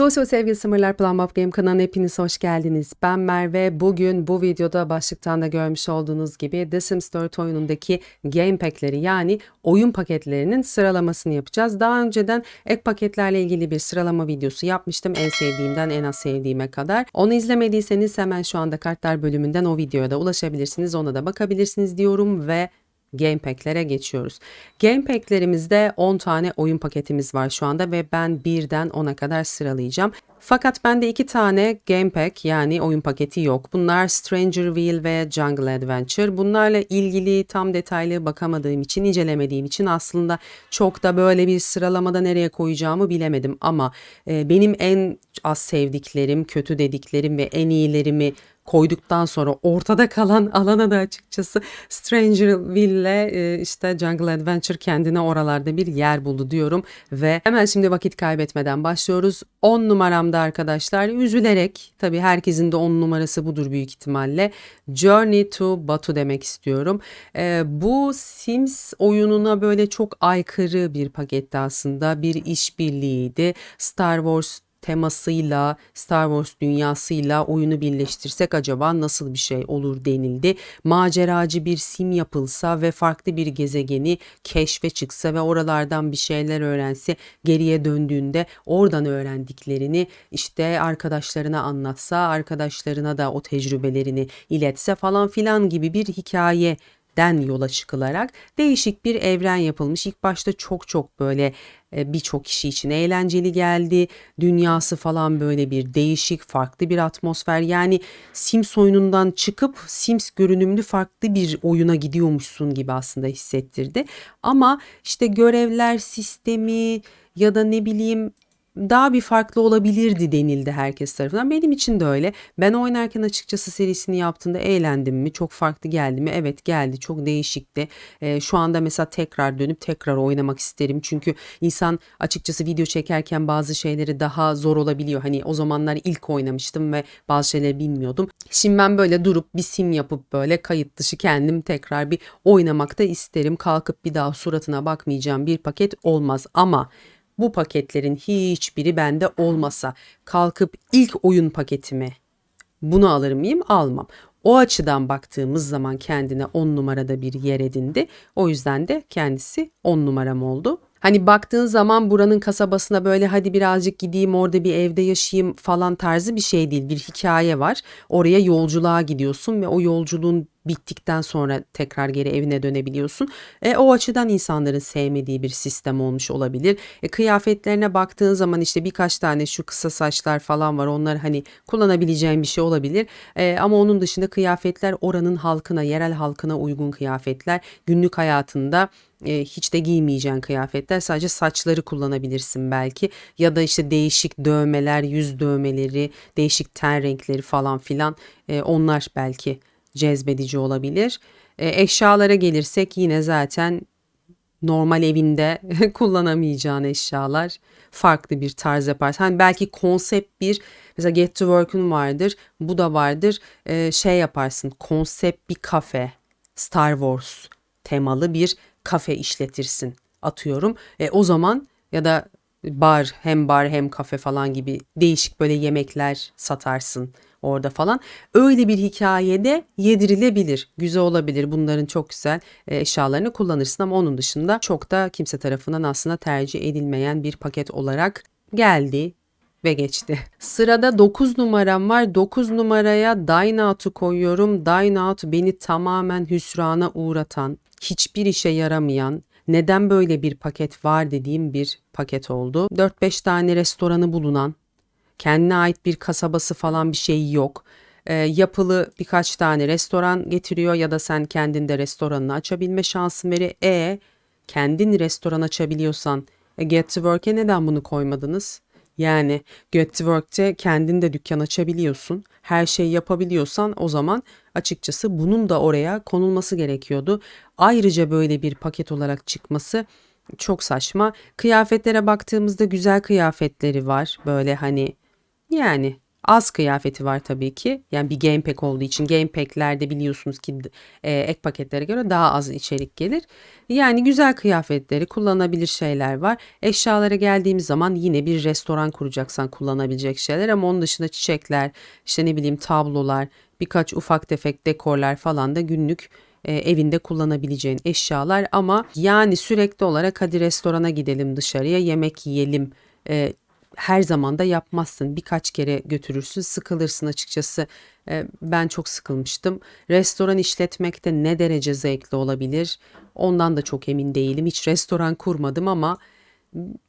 Sosyal sevgili Summer'lar Plan Up Game kanalına hepiniz hoş geldiniz. Ben Merve. Bugün bu videoda başlıktan da görmüş olduğunuz gibi The Sims 4 oyunundaki game pack'leri yani oyun paketlerinin sıralamasını yapacağız. Daha önceden ek paketlerle ilgili bir sıralama videosu yapmıştım. En sevdiğimden en az sevdiğime kadar. Onu izlemediyseniz hemen şu anda kartlar bölümünden o videoya da ulaşabilirsiniz. Ona da bakabilirsiniz diyorum ve Gamepack'lere geçiyoruz. Gamepack'lerimizde 10 tane oyun paketimiz var şu anda ve ben birden 10'a kadar sıralayacağım. Fakat bende iki tane Gamepack yani oyun paketi yok. Bunlar Strangerville ve Jungle Adventure. Bunlarla ilgili tam detaylı bakamadığım için, incelemediğim için aslında çok da böyle bir sıralamada nereye koyacağımı bilemedim. Ama e, benim en az sevdiklerim, kötü dediklerim ve en iyilerimi koyduktan sonra ortada kalan alana da açıkçası Strangerville ile işte Jungle Adventure kendine oralarda bir yer buldu diyorum ve hemen şimdi vakit kaybetmeden başlıyoruz. 10 numaramda arkadaşlar üzülerek tabii herkesin de 10 numarası budur büyük ihtimalle Journey to Batu demek istiyorum. Ee, bu Sims oyununa böyle çok aykırı bir paketti aslında bir işbirliğiydi. Star Wars temasıyla Star Wars dünyasıyla oyunu birleştirsek acaba nasıl bir şey olur denildi. Maceracı bir sim yapılsa ve farklı bir gezegeni keşfe çıksa ve oralardan bir şeyler öğrense geriye döndüğünde oradan öğrendiklerini işte arkadaşlarına anlatsa arkadaşlarına da o tecrübelerini iletse falan filan gibi bir hikaye den yola çıkılarak değişik bir evren yapılmış. İlk başta çok çok böyle birçok kişi için eğlenceli geldi. Dünyası falan böyle bir değişik, farklı bir atmosfer. Yani Sims oyunundan çıkıp Sims görünümlü farklı bir oyuna gidiyormuşsun gibi aslında hissettirdi. Ama işte görevler sistemi ya da ne bileyim daha bir farklı olabilirdi denildi herkes tarafından. Benim için de öyle. Ben oynarken açıkçası serisini yaptığında eğlendim mi? Çok farklı geldi mi? Evet geldi. Çok değişikti. Ee, şu anda mesela tekrar dönüp tekrar oynamak isterim. Çünkü insan açıkçası video çekerken bazı şeyleri daha zor olabiliyor. Hani o zamanlar ilk oynamıştım ve bazı şeyleri bilmiyordum. Şimdi ben böyle durup bir sim yapıp böyle kayıt dışı kendim tekrar bir oynamakta isterim. Kalkıp bir daha suratına bakmayacağım bir paket olmaz ama bu paketlerin hiçbiri bende olmasa kalkıp ilk oyun paketimi bunu alır mıyım? Almam. O açıdan baktığımız zaman kendine 10 numarada bir yer edindi. O yüzden de kendisi 10 numaram oldu. Hani baktığın zaman buranın kasabasına böyle hadi birazcık gideyim orada bir evde yaşayayım falan tarzı bir şey değil. Bir hikaye var. Oraya yolculuğa gidiyorsun ve o yolculuğun bittikten sonra tekrar geri evine dönebiliyorsun. E, o açıdan insanların sevmediği bir sistem olmuş olabilir. E, kıyafetlerine baktığın zaman işte birkaç tane şu kısa saçlar falan var. Onlar hani kullanabileceğin bir şey olabilir. E, ama onun dışında kıyafetler oranın halkına, yerel halkına uygun kıyafetler. Günlük hayatında e, hiç de giymeyeceğin kıyafetler sadece saçları kullanabilirsin belki ya da işte değişik dövmeler yüz dövmeleri değişik ten renkleri falan filan e, onlar belki cezbedici olabilir. E, eşyalara gelirsek yine zaten normal evinde kullanamayacağın eşyalar farklı bir tarz yaparsın. Hani belki konsept bir mesela Get to Work'un vardır bu da vardır e, şey yaparsın konsept bir kafe Star Wars temalı bir kafe işletirsin atıyorum. E, o zaman ya da bar hem bar hem kafe falan gibi değişik böyle yemekler satarsın orada falan. Öyle bir hikayede yedirilebilir. Güzel olabilir. Bunların çok güzel e, eşyalarını kullanırsın ama onun dışında çok da kimse tarafından aslında tercih edilmeyen bir paket olarak geldi ve geçti. Sırada 9 numaram var. 9 numaraya Dine Out'u koyuyorum. Dine Out beni tamamen hüsrana uğratan, hiçbir işe yaramayan, neden böyle bir paket var dediğim bir paket oldu. 4-5 tane restoranı bulunan, kendine ait bir kasabası falan bir şey yok. E, yapılı birkaç tane restoran getiriyor ya da sen kendinde restoranını açabilme şansın veriyor. E kendin restoran açabiliyorsan e, Get to Work'e neden bunu koymadınız? Yani Get to Work'te kendin de dükkan açabiliyorsun. Her şeyi yapabiliyorsan o zaman açıkçası bunun da oraya konulması gerekiyordu. Ayrıca böyle bir paket olarak çıkması çok saçma. Kıyafetlere baktığımızda güzel kıyafetleri var. Böyle hani yani Az kıyafeti var tabii ki. Yani bir game pack olduğu için game packlerde biliyorsunuz ki e, ek paketlere göre daha az içerik gelir. Yani güzel kıyafetleri, kullanabilir şeyler var. Eşyalara geldiğimiz zaman yine bir restoran kuracaksan kullanabilecek şeyler ama onun dışında çiçekler, işte ne bileyim tablolar, birkaç ufak tefek dekorlar falan da günlük e, evinde kullanabileceğin eşyalar ama yani sürekli olarak hadi restorana gidelim dışarıya yemek yiyelim e, her zaman da yapmazsın. Birkaç kere götürürsün, sıkılırsın açıkçası. E, ben çok sıkılmıştım. Restoran işletmekte ne derece zevkli olabilir? Ondan da çok emin değilim. Hiç restoran kurmadım ama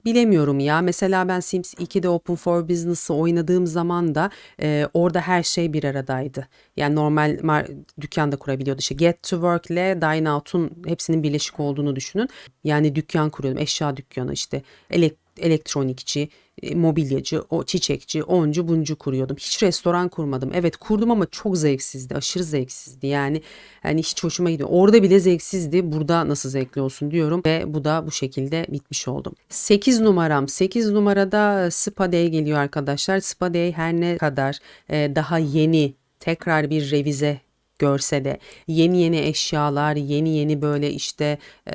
bilemiyorum ya. Mesela ben Sims 2'de Open for Business'ı oynadığım zaman da e, orada her şey bir aradaydı. Yani normal mar- dükkanda kurabiliyordu. İşte Get to Work ile Dine Out'un hepsinin birleşik olduğunu düşünün. Yani dükkan kuruyordum. Eşya dükkanı işte elek elektronikçi, e, mobilyacı, o çiçekçi, oncu buncu kuruyordum. Hiç restoran kurmadım. Evet kurdum ama çok zevksizdi. Aşırı zevksizdi. Yani yani hiç hoşuma gidiyor. Orada bile zevksizdi. Burada nasıl zevkli olsun diyorum ve bu da bu şekilde bitmiş oldum. 8 numaram. 8 numarada Spa Day geliyor arkadaşlar. Spa Day her ne kadar e, daha yeni tekrar bir revize görse de yeni yeni eşyalar, yeni yeni böyle işte e,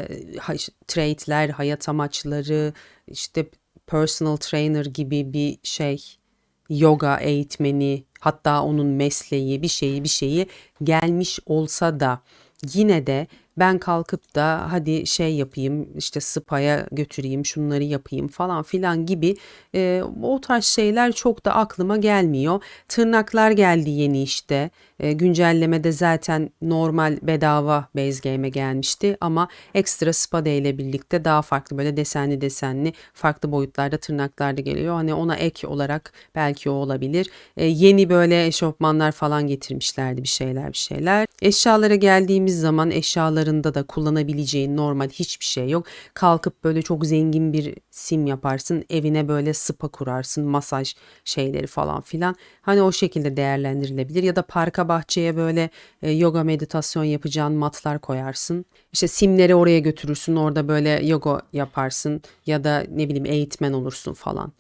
trade'ler, hayat amaçları, işte personal trainer gibi bir şey, yoga eğitmeni, hatta onun mesleği, bir şeyi bir şeyi gelmiş olsa da yine de ben kalkıp da hadi şey yapayım işte spa'ya götüreyim şunları yapayım falan filan gibi e, o tarz şeyler çok da aklıma gelmiyor. Tırnaklar geldi yeni işte e, güncellemede zaten normal bedava base game'e gelmişti ama ekstra spa ile birlikte daha farklı böyle desenli desenli farklı boyutlarda tırnaklar da geliyor. Hani ona ek olarak belki o olabilir. E, yeni böyle eşofmanlar falan getirmişlerdi bir şeyler bir şeyler. Eşyalara geldiğimiz zaman eşyalarında da kullanabileceğin normal hiçbir şey yok. Kalkıp böyle çok zengin bir sim yaparsın. Evine böyle spa kurarsın. Masaj şeyleri falan filan. Hani o şekilde değerlendirilebilir ya da parka bahçeye böyle e, yoga meditasyon yapacağın matlar koyarsın. İşte simleri oraya götürürsün. Orada böyle yoga yaparsın ya da ne bileyim eğitmen olursun falan.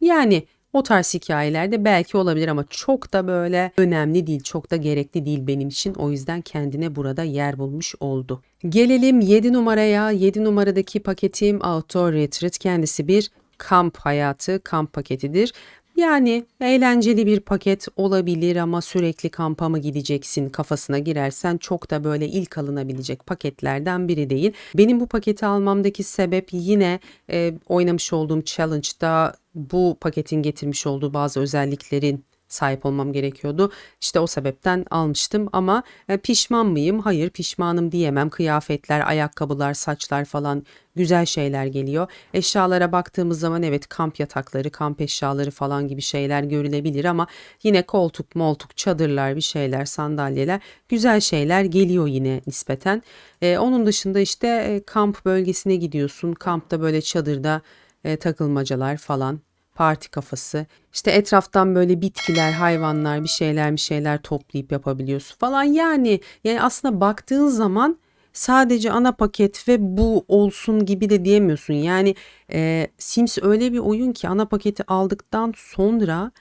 Yani o tarz hikayelerde belki olabilir ama çok da böyle önemli değil, çok da gerekli değil benim için. O yüzden kendine burada yer bulmuş oldu. Gelelim 7 numaraya. 7 numaradaki paketim Outdoor Retreat. Kendisi bir kamp hayatı, kamp paketidir. Yani eğlenceli bir paket olabilir ama sürekli kampa mı gideceksin kafasına girersen çok da böyle ilk alınabilecek paketlerden biri değil. Benim bu paketi almamdaki sebep yine e, oynamış olduğum challenge'da bu paketin getirmiş olduğu bazı özelliklerin sahip olmam gerekiyordu. İşte o sebepten almıştım ama e, pişman mıyım? Hayır pişmanım diyemem. Kıyafetler, ayakkabılar, saçlar falan güzel şeyler geliyor. Eşyalara baktığımız zaman evet kamp yatakları, kamp eşyaları falan gibi şeyler görülebilir ama yine koltuk, moltuk, çadırlar, bir şeyler, sandalyeler güzel şeyler geliyor yine nispeten. Ee, onun dışında işte e, kamp bölgesine gidiyorsun. Kampta böyle çadırda e, takılmacalar falan parti kafası. İşte etraftan böyle bitkiler, hayvanlar, bir şeyler bir şeyler toplayıp yapabiliyorsun falan. Yani yani aslında baktığın zaman sadece ana paket ve bu olsun gibi de diyemiyorsun. Yani e, Sims öyle bir oyun ki ana paketi aldıktan sonra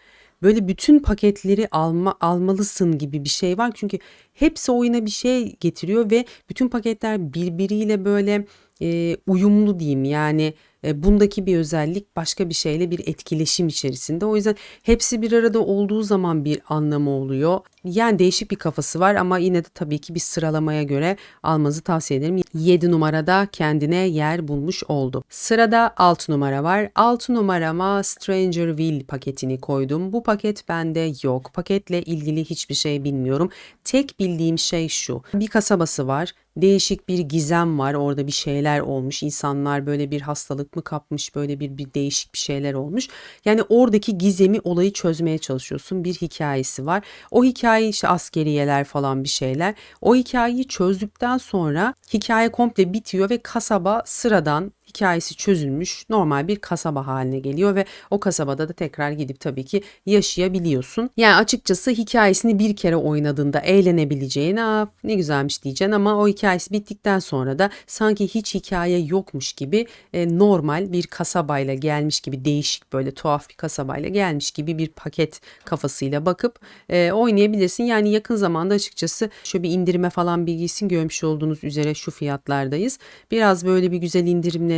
böyle bütün paketleri alma almalısın gibi bir şey var. Çünkü hepsi oyuna bir şey getiriyor ve bütün paketler birbiriyle böyle e, uyumlu diyeyim. Yani e, bundaki bir özellik başka bir şeyle bir etkileşim içerisinde. O yüzden hepsi bir arada olduğu zaman bir anlamı oluyor. Yani değişik bir kafası var ama yine de tabii ki bir sıralamaya göre almanızı tavsiye ederim. 7 numarada kendine yer bulmuş oldu. Sırada 6 numara var. 6 numarama Strangerville paketini koydum. Bu paket bende yok. Paketle ilgili hiçbir şey bilmiyorum. Tek bildiğim şey şu. Bir kasabası var değişik bir gizem var. Orada bir şeyler olmuş. İnsanlar böyle bir hastalık mı kapmış? Böyle bir, bir değişik bir şeyler olmuş. Yani oradaki gizemi olayı çözmeye çalışıyorsun. Bir hikayesi var. O hikaye işte askeriyeler falan bir şeyler. O hikayeyi çözdükten sonra hikaye komple bitiyor ve kasaba sıradan hikayesi çözülmüş normal bir kasaba haline geliyor ve o kasabada da tekrar gidip tabii ki yaşayabiliyorsun. Yani açıkçası hikayesini bir kere oynadığında eğlenebileceğin Aa, ne güzelmiş diyeceksin ama o hikayesi bittikten sonra da sanki hiç hikaye yokmuş gibi e, normal bir kasabayla gelmiş gibi değişik böyle tuhaf bir kasabayla gelmiş gibi bir paket kafasıyla bakıp e, oynayabilirsin. Yani yakın zamanda açıkçası şöyle bir indirime falan bilgisini görmüş olduğunuz üzere şu fiyatlardayız. Biraz böyle bir güzel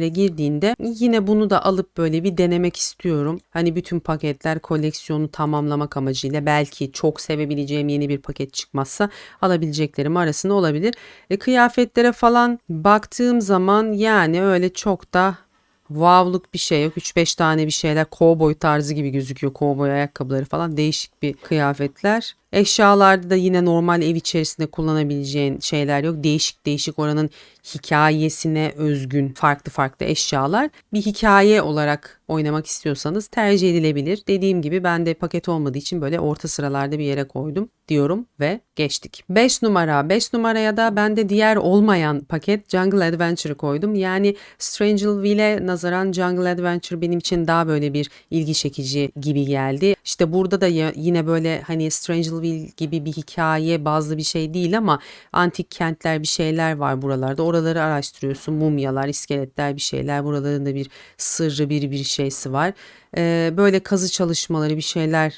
indirimlere girdiğinde yine bunu da alıp böyle bir denemek istiyorum. Hani bütün paketler koleksiyonu tamamlamak amacıyla belki çok sevebileceğim yeni bir paket çıkmazsa alabileceklerim arasında olabilir. E, kıyafetlere falan baktığım zaman yani öyle çok da Wow'luk bir şey yok. 3-5 tane bir şeyler cowboy tarzı gibi gözüküyor. Cowboy ayakkabıları falan değişik bir kıyafetler. Eşyalarda da yine normal ev içerisinde kullanabileceğin şeyler yok. Değişik değişik oranın hikayesine özgün farklı farklı eşyalar. Bir hikaye olarak oynamak istiyorsanız tercih edilebilir. Dediğim gibi ben de paket olmadığı için böyle orta sıralarda bir yere koydum diyorum ve geçtik. 5 numara. 5 numaraya da ben de diğer olmayan paket Jungle Adventure'ı koydum. Yani Strangeleville'e nazaran Jungle Adventure benim için daha böyle bir ilgi çekici gibi geldi. İşte burada da ya, yine böyle hani Strangeleville gibi bir hikaye bazlı bir şey değil ama antik kentler bir şeyler var buralarda. Oraları araştırıyorsun. Mumyalar, iskeletler bir şeyler. Buraların da bir sırrı bir bir şeysi var. Ee, böyle kazı çalışmaları bir şeyler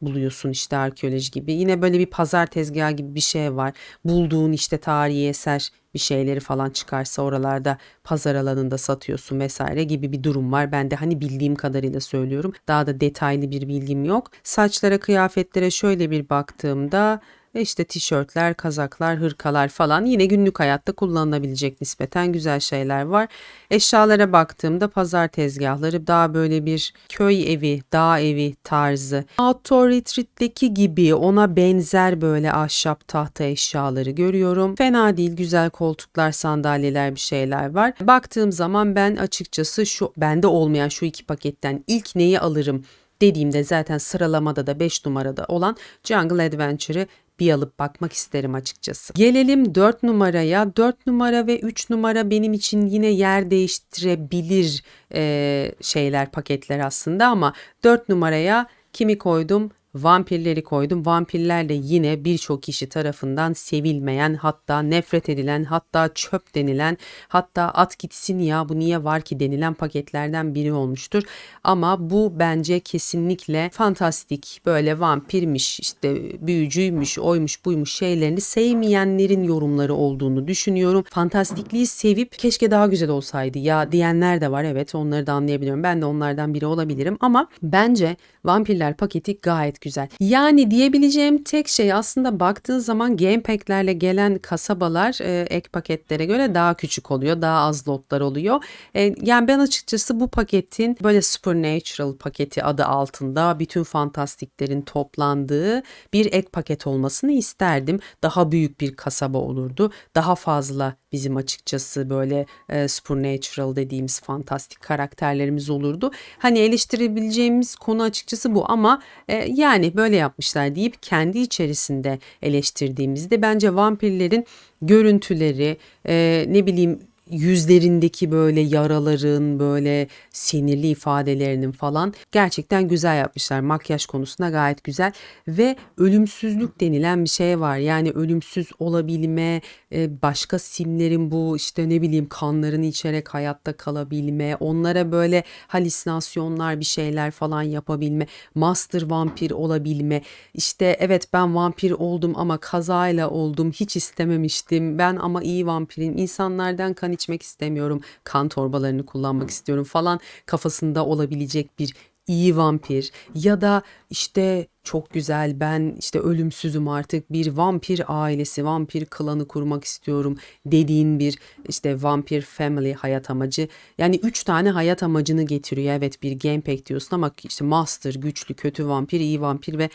buluyorsun işte arkeoloji gibi. Yine böyle bir pazar tezgahı gibi bir şey var. Bulduğun işte tarihi eser bir şeyleri falan çıkarsa oralarda pazar alanında satıyorsun vesaire gibi bir durum var. Ben de hani bildiğim kadarıyla söylüyorum. Daha da detaylı bir bilgim yok. Saçlara, kıyafetlere şöyle bir baktığımda ve işte tişörtler, kazaklar, hırkalar falan yine günlük hayatta kullanılabilecek nispeten güzel şeyler var. Eşyalara baktığımda pazar tezgahları daha böyle bir köy evi, dağ evi tarzı. Outdoor Retreat'teki gibi ona benzer böyle ahşap tahta eşyaları görüyorum. Fena değil güzel koltuklar, sandalyeler bir şeyler var. Baktığım zaman ben açıkçası şu bende olmayan şu iki paketten ilk neyi alırım dediğimde zaten sıralamada da 5 numarada olan Jungle Adventure'ı bir alıp bakmak isterim açıkçası. Gelelim 4 numaraya. 4 numara ve 3 numara benim için yine yer değiştirebilir e, şeyler paketler aslında ama 4 numaraya kimi koydum? Vampirleri koydum. Vampirler de yine birçok kişi tarafından sevilmeyen hatta nefret edilen hatta çöp denilen hatta at gitsin ya bu niye var ki denilen paketlerden biri olmuştur. Ama bu bence kesinlikle fantastik böyle vampirmiş işte büyücüymüş oymuş buymuş şeylerini sevmeyenlerin yorumları olduğunu düşünüyorum. Fantastikliği sevip keşke daha güzel olsaydı ya diyenler de var evet onları da anlayabiliyorum. Ben de onlardan biri olabilirim ama bence vampirler paketi gayet güzel. Yani diyebileceğim tek şey aslında baktığın zaman game pack'lerle gelen kasabalar e, ek paketlere göre daha küçük oluyor. Daha az lotlar oluyor. E, yani ben açıkçası bu paketin böyle Supernatural paketi adı altında bütün fantastiklerin toplandığı bir ek paket olmasını isterdim. Daha büyük bir kasaba olurdu. Daha fazla bizim açıkçası böyle e, supernatural dediğimiz fantastik karakterlerimiz olurdu. Hani eleştirebileceğimiz konu açıkçası bu ama e, yani böyle yapmışlar deyip kendi içerisinde eleştirdiğimizde bence vampirlerin görüntüleri e, ne bileyim yüzlerindeki böyle yaraların böyle sinirli ifadelerinin falan gerçekten güzel yapmışlar. Makyaj konusunda gayet güzel ve ölümsüzlük denilen bir şey var. Yani ölümsüz olabilme, başka simlerin bu işte ne bileyim kanlarını içerek hayatta kalabilme, onlara böyle halüsinasyonlar bir şeyler falan yapabilme, master vampir olabilme. İşte evet ben vampir oldum ama kazayla oldum. Hiç istememiştim. Ben ama iyi vampirim. İnsanlardan kan içmek istemiyorum. Kan torbalarını kullanmak istiyorum falan kafasında olabilecek bir iyi vampir ya da işte çok güzel ben işte ölümsüzüm artık bir vampir ailesi, vampir klanı kurmak istiyorum dediğin bir işte vampir family hayat amacı. Yani üç tane hayat amacını getiriyor. Evet bir gamepack diyorsun ama işte master, güçlü, kötü vampir, iyi vampir ve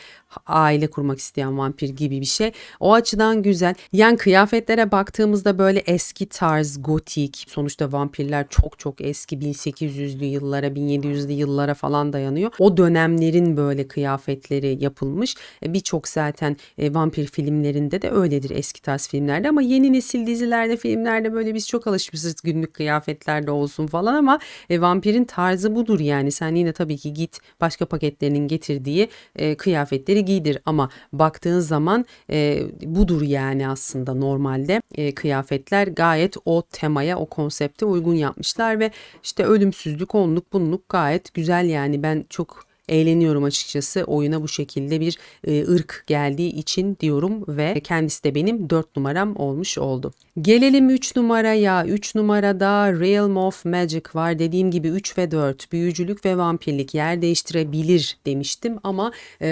aile kurmak isteyen vampir gibi bir şey. O açıdan güzel. Yani kıyafetlere baktığımızda böyle eski tarz, gotik. Sonuçta vampirler çok çok eski 1800'lü yıllara, 1700'lü yıllara falan dayanıyor. O dönemlerin böyle kıyafetleri kıyafetleri yapılmış. E, Birçok zaten e, vampir filmlerinde de öyledir eski tarz filmlerde ama yeni nesil dizilerde, filmlerde böyle biz çok alışmışız günlük kıyafetlerde olsun falan ama e, vampirin tarzı budur yani. Sen yine tabii ki git başka paketlerinin getirdiği kıyafetleri giydir ama baktığın zaman budur yani aslında normalde kıyafetler gayet o temaya, o konsepte uygun yapmışlar ve işte ölümsüzlük, onluk, bunluk gayet güzel yani ben çok eğleniyorum açıkçası oyuna bu şekilde bir e, ırk geldiği için diyorum ve kendisi de benim 4 numaram olmuş oldu. Gelelim 3 numaraya. 3 numarada Realm of Magic var. Dediğim gibi 3 ve 4 büyücülük ve vampirlik yer değiştirebilir demiştim ama e,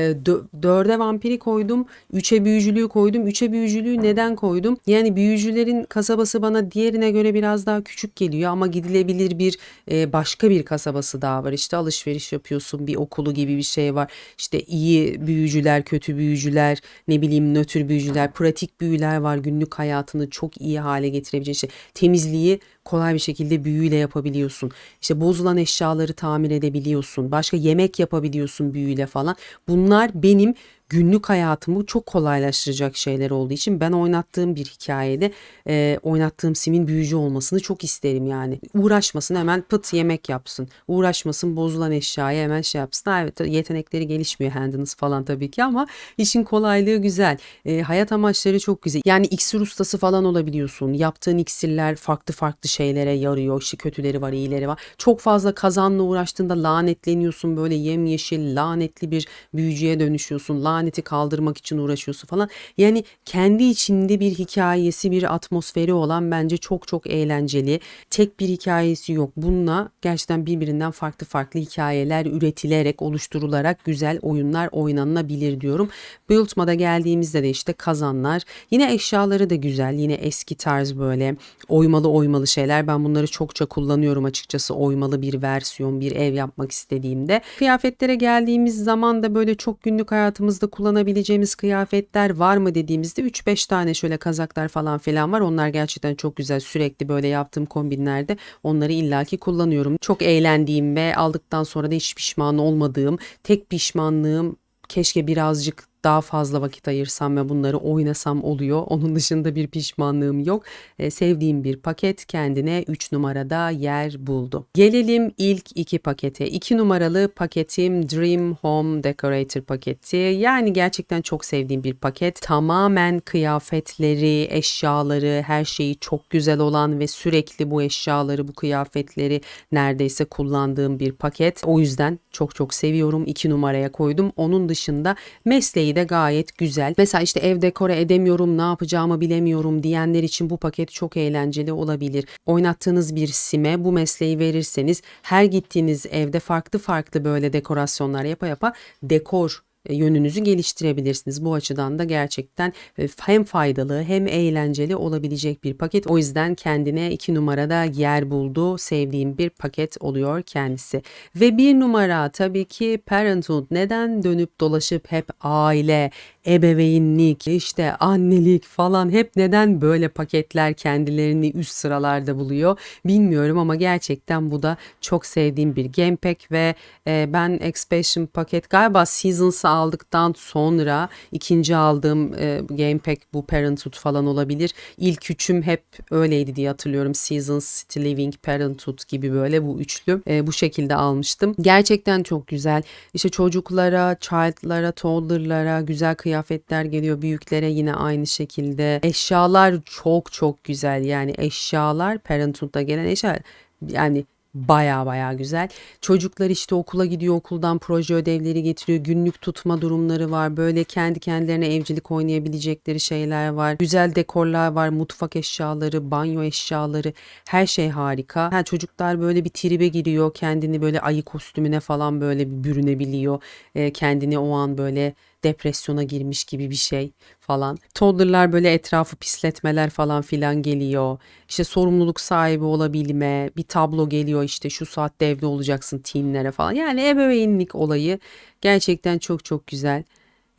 4'e vampiri koydum. 3'e büyücülüğü koydum. 3'e büyücülüğü neden koydum? Yani büyücülerin kasabası bana diğerine göre biraz daha küçük geliyor ama gidilebilir bir e, başka bir kasabası daha var. İşte alışveriş yapıyorsun bir okulu gibi bir şey var. İşte iyi büyücüler, kötü büyücüler, ne bileyim nötr büyücüler, pratik büyüler var. Günlük hayatını çok iyi hale getirebilecek işte temizliği kolay bir şekilde büyüyle yapabiliyorsun. İşte bozulan eşyaları tamir edebiliyorsun. Başka yemek yapabiliyorsun büyüyle falan. Bunlar benim günlük hayatımı çok kolaylaştıracak şeyler olduğu için ben oynattığım bir hikayede e, oynattığım simin büyücü olmasını çok isterim yani. Uğraşmasın hemen pıt yemek yapsın. Uğraşmasın bozulan eşyaya hemen şey yapsın. Ha, evet yetenekleri gelişmiyor handınız falan tabii ki ama işin kolaylığı güzel. E, hayat amaçları çok güzel. Yani iksir ustası falan olabiliyorsun. Yaptığın iksirler farklı farklı şeylere yarıyor. İşte kötüleri var, iyileri var. Çok fazla kazanla uğraştığında lanetleniyorsun. Böyle yemyeşil, lanetli bir büyücüye dönüşüyorsun. Laneti kaldırmak için uğraşıyorsun falan. Yani kendi içinde bir hikayesi, bir atmosferi olan bence çok çok eğlenceli. Tek bir hikayesi yok. Bununla gerçekten birbirinden farklı farklı hikayeler üretilerek, oluşturularak güzel oyunlar oynanabilir diyorum. Buildma'da geldiğimizde de işte kazanlar. Yine eşyaları da güzel. Yine eski tarz böyle oymalı oymalı şeyler. Ben bunları çokça kullanıyorum açıkçası. Oymalı bir versiyon, bir ev yapmak istediğimde. Kıyafetlere geldiğimiz zaman da böyle çok günlük hayatımızda kullanabileceğimiz kıyafetler var mı dediğimizde 3-5 tane şöyle kazaklar falan filan var. Onlar gerçekten çok güzel. Sürekli böyle yaptığım kombinlerde onları illaki kullanıyorum. Çok eğlendiğim ve aldıktan sonra da hiç pişman olmadığım, tek pişmanlığım keşke birazcık daha fazla vakit ayırsam ve bunları oynasam oluyor. Onun dışında bir pişmanlığım yok. E, sevdiğim bir paket kendine 3 numarada yer buldu. Gelelim ilk iki pakete. 2 numaralı paketim Dream Home Decorator paketi. Yani gerçekten çok sevdiğim bir paket. Tamamen kıyafetleri, eşyaları, her şeyi çok güzel olan ve sürekli bu eşyaları, bu kıyafetleri neredeyse kullandığım bir paket. O yüzden çok çok seviyorum. 2 numaraya koydum. Onun dışında mesleği de gayet güzel. Mesela işte ev dekore edemiyorum, ne yapacağımı bilemiyorum diyenler için bu paket çok eğlenceli olabilir. Oynattığınız bir sime bu mesleği verirseniz her gittiğiniz evde farklı farklı böyle dekorasyonlar yapa yapa dekor yönünüzü geliştirebilirsiniz. Bu açıdan da gerçekten e, hem faydalı hem eğlenceli olabilecek bir paket. O yüzden kendine iki numarada yer buldu. Sevdiğim bir paket oluyor kendisi. Ve bir numara tabii ki Parenthood. Neden dönüp dolaşıp hep aile, ebeveynlik, işte annelik falan hep neden böyle paketler kendilerini üst sıralarda buluyor bilmiyorum ama gerçekten bu da çok sevdiğim bir game pack ve e, ben expansion paket galiba Seasons aldıktan sonra ikinci aldığım e, game bu Parenthood falan olabilir. İlk üçüm hep öyleydi diye hatırlıyorum. Seasons, City Living, Parenthood gibi böyle bu üçlü e, bu şekilde almıştım. Gerçekten çok güzel. İşte çocuklara, child'lara, toddler'lara güzel kıyafetler geliyor. Büyüklere yine aynı şekilde. Eşyalar çok çok güzel. Yani eşyalar Parenthood'da gelen eşyalar yani Baya baya güzel. Çocuklar işte okula gidiyor, okuldan proje ödevleri getiriyor. Günlük tutma durumları var. Böyle kendi kendilerine evcilik oynayabilecekleri şeyler var. Güzel dekorlar var. Mutfak eşyaları, banyo eşyaları. Her şey harika. Ha, çocuklar böyle bir tribe giriyor. Kendini böyle ayı kostümüne falan böyle bir bürünebiliyor. E, kendini o an böyle depresyona girmiş gibi bir şey falan. Toddler'lar böyle etrafı pisletmeler falan filan geliyor. İşte sorumluluk sahibi olabilme, bir tablo geliyor işte şu saatte evde olacaksın teenlere falan. Yani ebeveynlik olayı gerçekten çok çok güzel.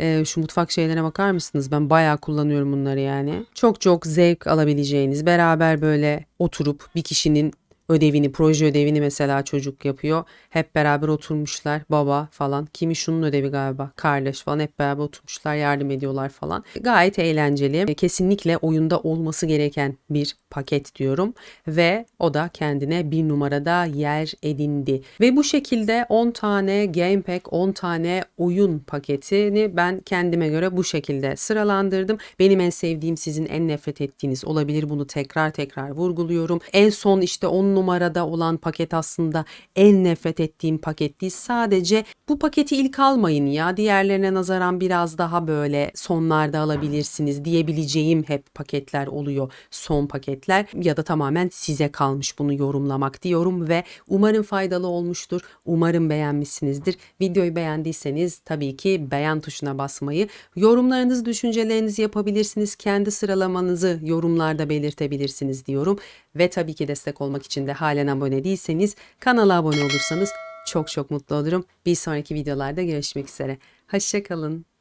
Ee, şu mutfak şeylerine bakar mısınız? Ben bayağı kullanıyorum bunları yani. Çok çok zevk alabileceğiniz, beraber böyle oturup bir kişinin ödevini, proje ödevini mesela çocuk yapıyor. Hep beraber oturmuşlar baba falan. Kimi şunun ödevi galiba kardeş falan hep beraber oturmuşlar yardım ediyorlar falan. Gayet eğlenceli. Kesinlikle oyunda olması gereken bir paket diyorum ve o da kendine bir numarada yer edindi. Ve bu şekilde 10 tane game pack, 10 tane oyun paketini ben kendime göre bu şekilde sıralandırdım. Benim en sevdiğim sizin en nefret ettiğiniz olabilir. Bunu tekrar tekrar vurguluyorum. En son işte 10 numarada olan paket aslında en nefret ettiğim paket. Sadece bu paketi ilk almayın ya. Diğerlerine nazaran biraz daha böyle sonlarda alabilirsiniz diyebileceğim hep paketler oluyor. Son paketler ya da tamamen size kalmış bunu yorumlamak diyorum ve umarım faydalı olmuştur. Umarım beğenmişsinizdir. Videoyu beğendiyseniz tabii ki beğen tuşuna basmayı, yorumlarınızı, düşüncelerinizi yapabilirsiniz. Kendi sıralamanızı yorumlarda belirtebilirsiniz diyorum. Ve tabii ki destek olmak için de halen abone değilseniz kanala abone olursanız çok çok mutlu olurum. Bir sonraki videolarda görüşmek üzere. Hoşçakalın.